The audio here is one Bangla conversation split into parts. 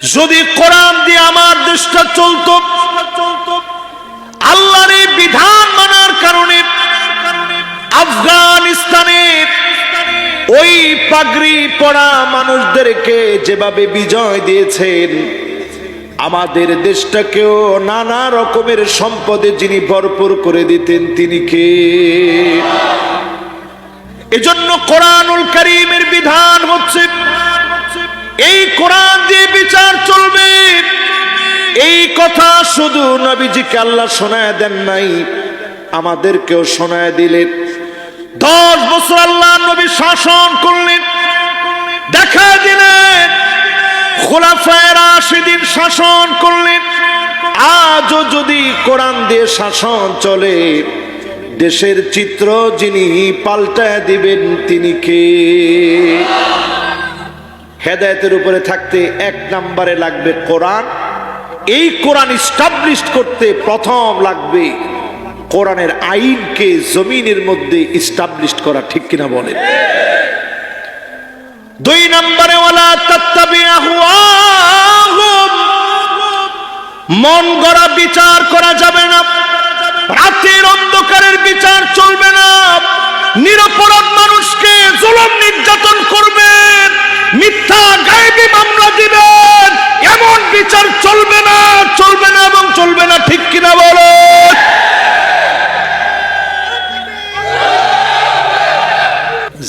যদি কোরআন দিয়ে আমার দেশটা চলতো, আল্লাহর এই বিধান মানার কারণে আফগানিস্তানের ওই পাগড়ি পড়া মানুষদেরকে যেভাবে বিজয় দিয়েছেন, আমাদের দেশটাকেও নানা রকমের সম্পদে যিনি ভরপুর করে দিতেন তিনি কে? এজন্য কোরআনুল করিমের বিধান হচ্ছে এই কোরআন দিয়ে বিচার চলবে, এই কথা শুধু নবীজিকে আল্লাহ শোনায় দেন নাই, আমাদেরকেও শোনায় দিলেন। দশ বছর আল্লাহ নবী শাসন করলেন দেখা দিলেন, খোলাফায় সেদিন শাসন করলেন। আজও যদি কোরআন দিয়ে শাসন চলে, দেশের চিত্র যিনি পাল্টায় দিবেন তিনি কে? হেদায়তের উপরে থাকতে এক নম্বরে লাগবে কোরআন। এই কোরআন ইস্টাবলিশ করতে প্রথম লাগবে কোরআনের আইনকে জমিনের মধ্যে ইস্টাবলিশ করা, ঠিক কিনা বলেন? দুই নম্বরে মন গড়া বিচার করা যাবে না। রাতের অন্ধকারের বিচার চলবে না।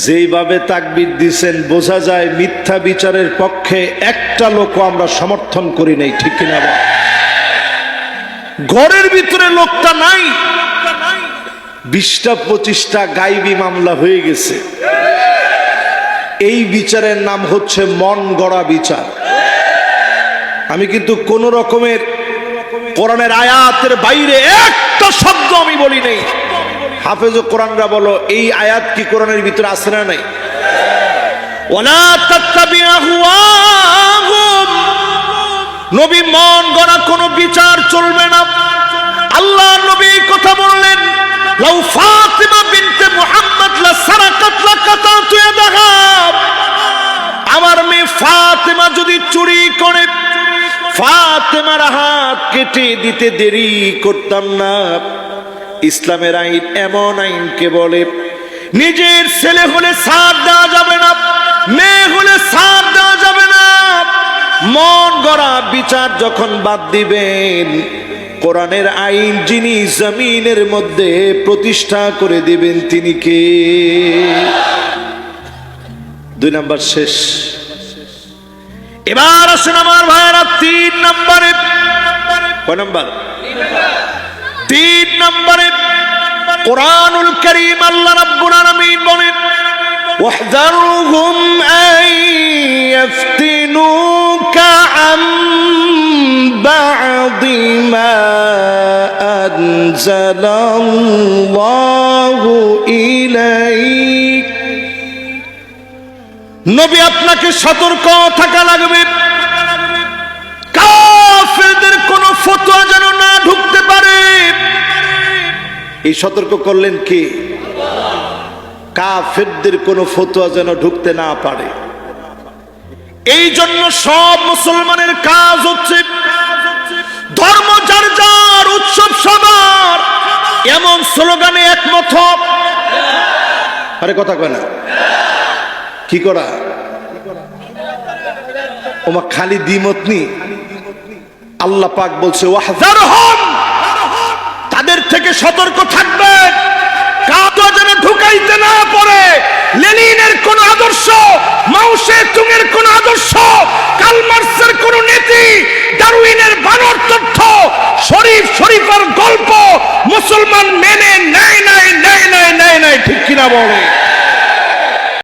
যেইভাবে তাকবির দিছেন বোঝা যায় মিথ্যা বিচারের পক্ষে একটা লোকও আমরা সমর্থন করি নাই, ঠিক কিনা ঘরের ভিতরে লোকটা নাই। বিশটা পঁচিশটা গাইবি মামলা হয়ে গেছে। এই বিচারের নাম হচ্ছে মন গড়া বিচার। আমি কিন্তু কোন রকমের কোরআনের আয়াতের বাইরে একটা শব্দ আমি বলি নেই। হাফেজ কোরআনরা বলো, এই আয়াত কি কোরআনের ভিতরে আছে না নাই? নবী মন গড়া কোনো বিচার চলবে না। আল্লাহ নবী কথা বললেন, লাউ ফাতিমা বিনতে মুহাম্মদ লা সারাকাত লা কাতাতু ইয়াদাহা। আমার মেয়ে ফাতেমা যদি চুরি করে, ফাতেমার হাত কেটে দিতে দেরি করতাম না। ইসলামের আইন এমন আইনকে বলে, নিজের ছেলে হলে সাথ দেওয়া যাবে না, মেয়ে হলে সাথ দেওয়া যাবে না। মন গড়া বিচার যখন বাদ দিবেন, কোরআনের আইন যিনি জমিনের মধ্যে প্রতিষ্ঠা করে দিবেন, তিনি কে? দুই নাম্বার শেষ। এবার আসেন আমার ভাইয়েরা, তিন নম্বরে। কয় নম্বর? তিন নম্বরে। কোরআনুল করিম আল্লাহ রাব্বুল আলামিন বলেন واحذرهم أن يفتنوك عن بعض ما أنزل الله إليك নবী আপনাকে সতর্ক থাকা লাগবে কাফেরদের কোনো ফতোয়া যেন না ঢুকতে পারে এই সতর্ক করলেন কি? কাফেরদের কোনো ফতোয়া যেন ঢুকতে না পারে। এই জন্য সব মুসলমানের কাজ হচ্ছে ধর্ম যার যার, উৎসব সবার। এমন স্লোগানে একমত আরে কথা কয় না। কি করা? ওমা খালি দ্বিমতনি আল্লাহ পাক বলছে তাদের থেকে সতর্ক থাকবে। কাউকে যেন ঢুকাইতে না পারে। লেনিনের কোন আদর্শ মাউসে তুঙের কোন আদর্শ, কালমার্সের কোন নীতি, ডারউইনের বানর তথ্য, শরীফ শরীফের গল্প মুসলমান মেনে নেয় নাই নেয় নাই নেয় নাই, ঠিক কিনা বলে?